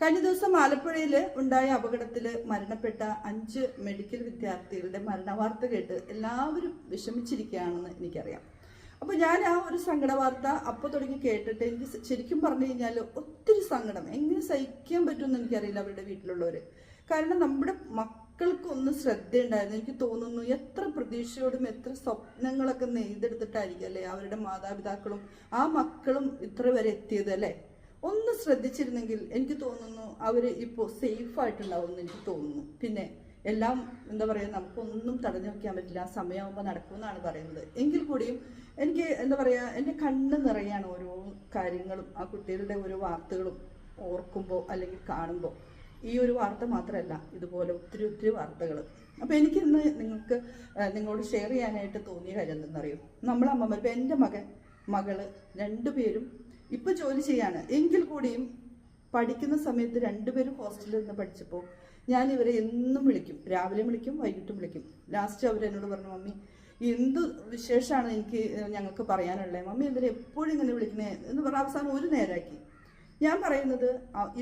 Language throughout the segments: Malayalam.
കഴിഞ്ഞ ദിവസം ആലപ്പുഴയിൽ ഉണ്ടായ അപകടത്തിൽ മരണപ്പെട്ട അഞ്ച് മെഡിക്കൽ വിദ്യാർത്ഥികളുടെ മരണവാർത്ത കേട്ട് എല്ലാവരും വിഷമിച്ചിരിക്കുകയാണെന്ന് എനിക്കറിയാം. അപ്പോൾ ഞാൻ ആ ഒരു സങ്കട വാർത്ത അപ്പോൾ തുടങ്ങി കേട്ടിട്ട് എനിക്ക് ശരിക്കും പറഞ്ഞു കഴിഞ്ഞാൽ ഒത്തിരി സങ്കടം. എങ്ങനെ സഹിക്കാൻ പറ്റുമെന്ന് എനിക്കറിയില്ല അവരുടെ വീട്ടിലുള്ളവർ കാരണം നമ്മുടെ മക്കൾക്ക് ഒന്ന് ശ്രദ്ധയുണ്ടായിരുന്നു. എനിക്ക് തോന്നുന്നു എത്ര പ്രതീക്ഷയോടും എത്ര സ്വപ്നങ്ങളൊക്കെ നെയ്തെടുത്തിട്ടായിരിക്കും അല്ലേ അവരുടെ മാതാപിതാക്കളും ആ മക്കളും ഇത്ര വരെ എത്തിയത് അല്ലേ? ഒന്ന് ശ്രദ്ധിച്ചിരുന്നെങ്കിൽ എനിക്ക് തോന്നുന്നു അവർ ഇപ്പോൾ സേഫ് എന്ന് എനിക്ക് തോന്നുന്നു. പിന്നെ എല്ലാം എന്താ പറയുക നമുക്കൊന്നും തടഞ്ഞു വെക്കാൻ പറ്റില്ല. സമയമാകുമ്പോൾ നടക്കുമെന്നാണ് പറയുന്നത്. എങ്കിൽ കൂടിയും എനിക്ക് എന്താ പറയുക എന്റെ കണ്ണ് നിറയാണ് ഓരോ കാര്യങ്ങളും ആ കുട്ടികളുടെ ഓരോ വാർത്തകളും ഓർക്കുമ്പോൾ അല്ലെങ്കിൽ കാണുമ്പോൾ ഈ ഒരു വാർത്ത മാത്രമല്ല ഇതുപോലെ ഒത്തിരി ഒത്തിരി വാർത്തകൾ അപ്പോൾ എനിക്കിന്ന് നിങ്ങൾക്ക് നിങ്ങളോട് ഷെയർ ചെയ്യാനായിട്ട് തോന്നിയ കാര്യം എന്തെന്നറിയോ? നമ്മളമ്മമാർ ഇപ്പം എന്റെ മകൻ മകൾ രണ്ടുപേരും ഇപ്പൊ ജോലി ചെയ്യാണ്. എങ്കിൽ കൂടിയും പഠിക്കുന്ന സമയത്ത് രണ്ടുപേരും ഹോസ്റ്റലിൽ നിന്ന് പഠിച്ചപ്പോൾ ഞാൻ ഇവരെ എന്നും വിളിക്കും. രാവിലെ വിളിക്കും വൈകിട്ടും വിളിക്കും. ലാസ്റ്റ് അവർ എന്നോട് പറഞ്ഞു മമ്മി എന്ത് വിശേഷമാണ് എനിക്ക് ഞങ്ങൾക്ക് പറയാനുള്ളത് മമ്മി എന്തിനാ എപ്പോഴും ഇങ്ങനെ വിളിക്കണേ എന്ന് പറഞ്ഞ അവസാനം ഒരു നേരാക്കി. ഞാൻ പറയുന്നത്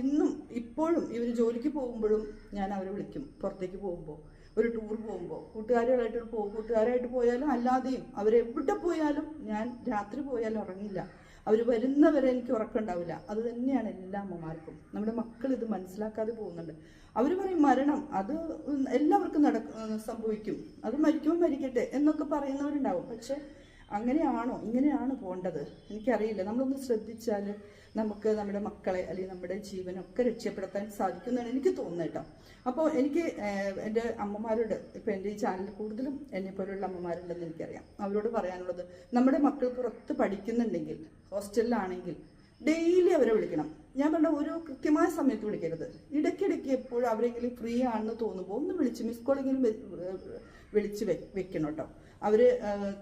ഇന്നും ഇപ്പോഴും ഇവർ ജോലിക്ക് പോകുമ്പോഴും ഞാൻ അവരെ വിളിക്കും. പുറത്തേക്ക് പോകുമ്പോൾ ഒരു ടൂർ പോകുമ്പോൾ കൂട്ടുകാരുമായിട്ട് പോകും കൂട്ടുകാരായിട്ട് പോയാലും അല്ലാതെയും അവരെവിടെ പോയാലും ഞാൻ രാത്രി പോയാലും ഉറങ്ങില്ല. അവർ വരുന്നവരെ എനിക്ക് ഉറക്കമുണ്ടാവില്ല അത് തന്നെയാണ് എല്ലാ അമ്മമാർക്കും. നമ്മുടെ മക്കൾ ഇത് മനസ്സിലാക്കാതെ പോകുന്നുണ്ട്. അവർ പറയും മരണം അത് എല്ലാവർക്കും നടക്ക സംഭവിക്കും. അത് മരിക്കുമ്പോൾ മരിക്കട്ടെ എന്നൊക്കെ പറയുന്നവരുണ്ടാവും. പക്ഷെ അങ്ങനെയാണോ? ഇങ്ങനെയാണ് പോകേണ്ടത് എനിക്കറിയില്ല. നമ്മളൊന്ന് ശ്രദ്ധിച്ചാൽ നമുക്ക് നമ്മുടെ മക്കളെ അല്ലെങ്കിൽ നമ്മുടെ ജീവനൊക്കെ രക്ഷപ്പെടുത്താൻ സാധിക്കുന്നതാണ് എനിക്ക് തോന്നുന്നത് കേട്ടോ. അപ്പോൾ എനിക്ക് എന്റെ അമ്മമാരോട് ഇപ്പോൾ എന്റെ ഈ ചാനൽ കൂടുതലും എന്നെ പോലുള്ള അമ്മമാരുണ്ടെന്ന് എനിക്കറിയാം. അവരോട് പറയാനുള്ളത് നമ്മുടെ മക്കൾ പുറത്ത് പഠിക്കുന്നുണ്ടെങ്കിൽ ഹോസ്റ്റലിലാണെങ്കിൽ ഡെയിലി അവരെ വിളിക്കണം. ഞാൻ പറഞ്ഞ ഒരു കൃത്യമായ സമയത്ത് വിളിക്കരുത്. ഇടയ്ക്കിടയ്ക്ക് എപ്പോഴും അവരെങ്കിലും ഫ്രീ ആണെന്ന് തോന്നുമ്പോൾ ഒന്ന് വിളിച്ച് മിസ് കോളെങ്കിലും വിളിച്ച് വെക്കണം കേട്ടോ അവർ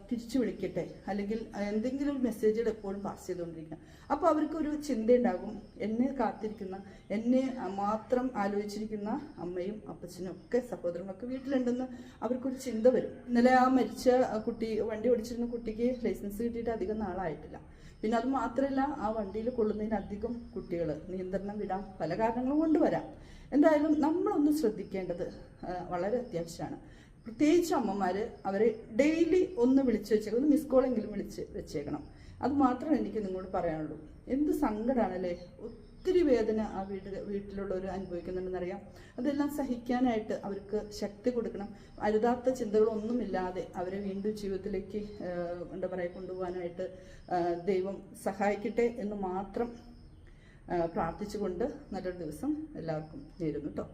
തിരിച്ചു വിളിക്കട്ടെ. അല്ലെങ്കിൽ എന്തെങ്കിലും മെസ്സേജുകൾ എപ്പോഴും പാസ് ചെയ്തുകൊണ്ടിരിക്കണം അപ്പോൾ അവർക്കൊരു ചിന്തയുണ്ടാകും. എന്നെ കാത്തിരിക്കുന്ന എന്നെ മാത്രം ആലോചിച്ചിരിക്കുന്ന അമ്മയും അപ്പച്ചനും ഒക്കെ സഹോദരങ്ങളൊക്കെ വീട്ടിലുണ്ടെന്ന് അവർക്കൊരു ചിന്ത വരും. ഇന്നലെ ആ മരിച്ച കുട്ടി വണ്ടി ഓടിച്ചിരുന്ന കുട്ടിക്ക് ലൈസൻസ് കിട്ടിയിട്ട് അധികം നാളായിട്ടില്ല. പിന്നെ അത് മാത്രമല്ല ആ വണ്ടിയിൽ കൊള്ളുന്നതിനധികം കുട്ടികൾ നിയന്ത്രണം വിടാം പല കാരണങ്ങളും കൊണ്ടുവരാം. എന്തായാലും നമ്മളൊന്ന് ശ്രദ്ധിക്കേണ്ടത് വളരെ അത്യാവശ്യമാണ്. പ്രത്യേകിച്ച് അമ്മമാർ അവരെ ഡെയിലി ഒന്ന് വിളിച്ച് വെച്ചേക്കണം മിസ് കോളെങ്കിലും വിളിച്ച് വെച്ചേക്കണം. അത് മാത്രമേ എനിക്ക് നിങ്ങളോട് പറയാനുള്ളൂ. എന്ത് സങ്കടമാണല്ലേ ഒത്തിരി വേദന ആ വീട്ടിൽ വീട്ടിലുള്ളവർ അനുഭവിക്കുന്നുണ്ടെന്നറിയാം. അതെല്ലാം സഹിക്കാനായിട്ട് അവർക്ക് ശക്തി കൊടുക്കണം. അരുതാത്ത ചിന്തകളൊന്നുമില്ലാതെ അവരെ വീണ്ടും ജീവിതത്തിലേക്ക് എന്താ പറയുക കൊണ്ടുപോകാനായിട്ട് ദൈവം സഹായിക്കട്ടെ എന്ന് മാത്രം പ്രാർത്ഥിച്ചുകൊണ്ട് നല്ലൊരു ദിവസം എല്ലാവർക്കും നേരുന്നു കേട്ടോ